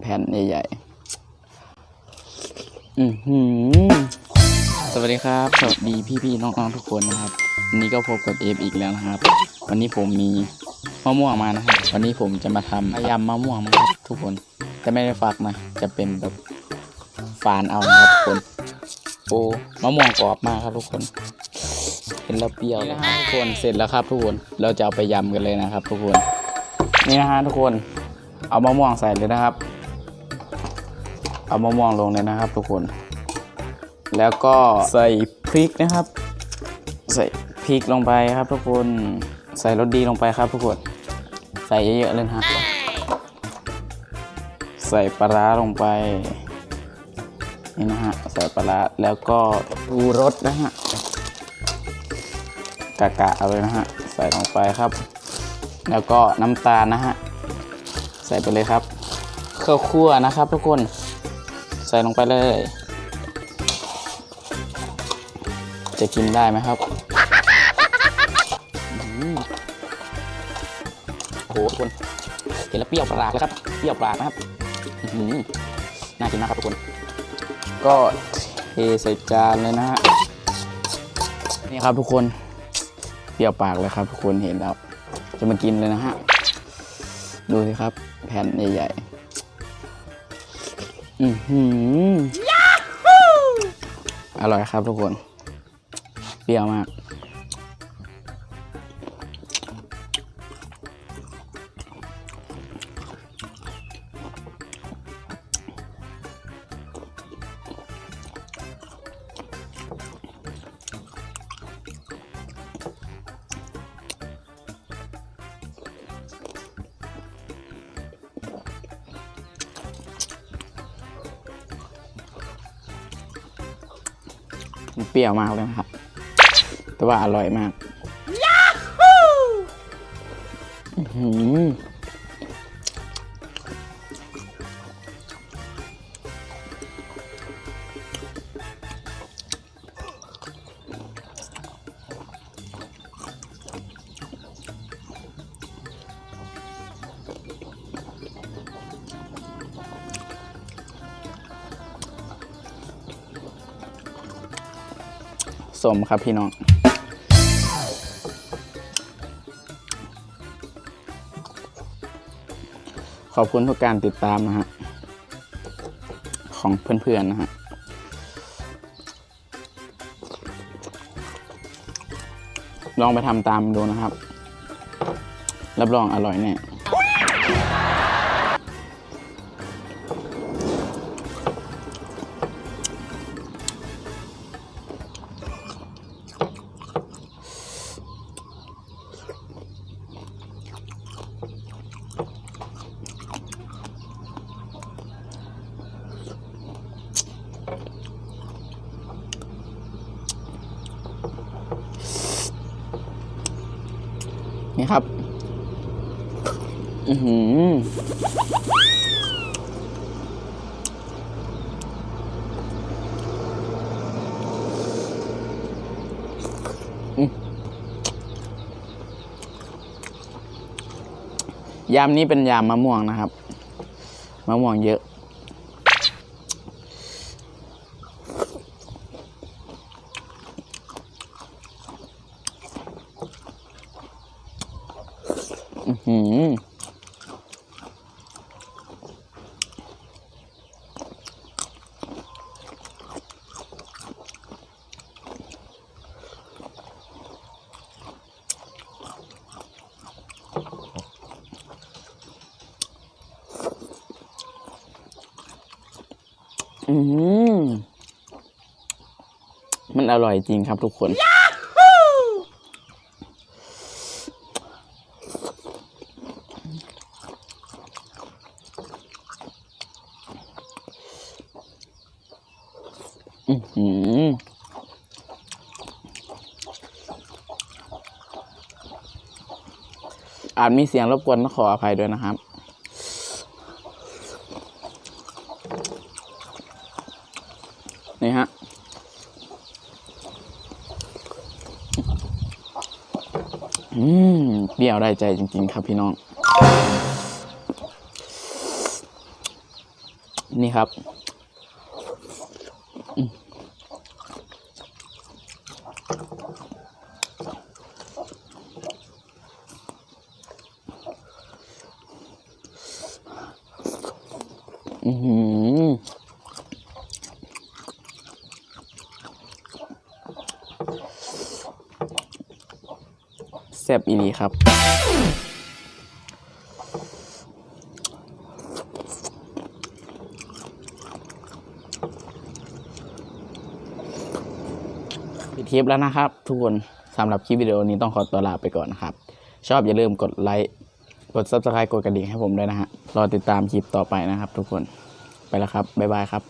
แผ่นใหญ่ๆอือหือสวัสดีครับ สวัสดีพี่ๆน้องๆทุกคนนะครับวันนี้ก็พบกับเอฟอีกแล้วนะครับ วันนี้ผมมีมะม่วงมานะครับ วันนี้ผมจะมาทำยำมะม่วงนะครับ ทุกคนแต่ไม่ได้ฟักนะ จะเป็นแบบฝานเอานะครับทุกคน โอ้มะม่วงกรอบมากครับทุกคนเห็นแล้วเปรี้ยวนะฮะทุกคนเสร็จแล้วครับทุกคนเราจะเอาไปยำกันเลยนะครับ ทุกคนนี่นะฮะทุกคนเอามะม่วงใส่เลยนะครับ เอามะม่วงลงเลยนะครับทุกคน แล้วก็ใส่พริกนะครับ ใส่พริกลงไปครับทุกคน ใส่รสดีลงไปครับทุกคน ใส่เยอะๆเลยนะฮะใส่ปลาร้าลงไป นี่นะฮะ ใส่ปลาร้าแล้วก็ดูรสนะฮะ กะกะเอาเลยนะฮะ ใส่ลงไปครับ แล้วก็น้ำตาลนะฮะ ใส่ไปเลยครับข้าวคั่วนะครับทุกคน ใส่ลงไปเลย จะกินได้ไหมครับโอ้โหทุกคนเห็นแล้วเปรี้ยวปากเลยครับเปรี้ยวปากนะครับอื้อหือน่ากินมากครับทุกคน ก็เทใส่จานเลยนะฮะนี่ครับทุกคนเปรี้ยวปากเลยครับ ทุกคนเห็นแล้วจะมากินเลยนะฮะดูสิครับ แผ่นใหญ่ๆ อือหือ อร่อยครับทุกคน เปรี้ยวมาก มันเปรี้ยวมากเลยนะครับ แต่ว่าอร่อยมาก สมครับพี่น้องขอบคุณทุกการติดตามนะฮะของเพื่อนๆนะฮะลองไปทำตามดูนะครับ รับรองอร่อยแน่ นี่ครับ อือหืออืมยำนี้เป็นยำมะม่วงนะครับ มะม่วงเยอะ อือหืออืมมันอร่อยจริงครับทุกคน อือหืออาจมีเสียงรบกวนต้องขออภัยด้วยนะครับ นี่ฮะ อืม เปรี้ยวได้ใจจริง ๆ ครับพี่น้อง นี่ครับ อืมอื้อหือแซ่บอีนีครับ ปิดคลิปแล้วนะครับ ทุกคนสำหรับคลิปวิดีโอนี้ต้องขอตัวลาไปก่อนนะครับ ชอบอย่าลืมกดไลค์กด subscribe กดกระดิ่งให้ผมด้วยนะฮะรอติดตามคลิปต่อไปนะครับ ทุกคนไปแล้วครับบ๊ายบายครับ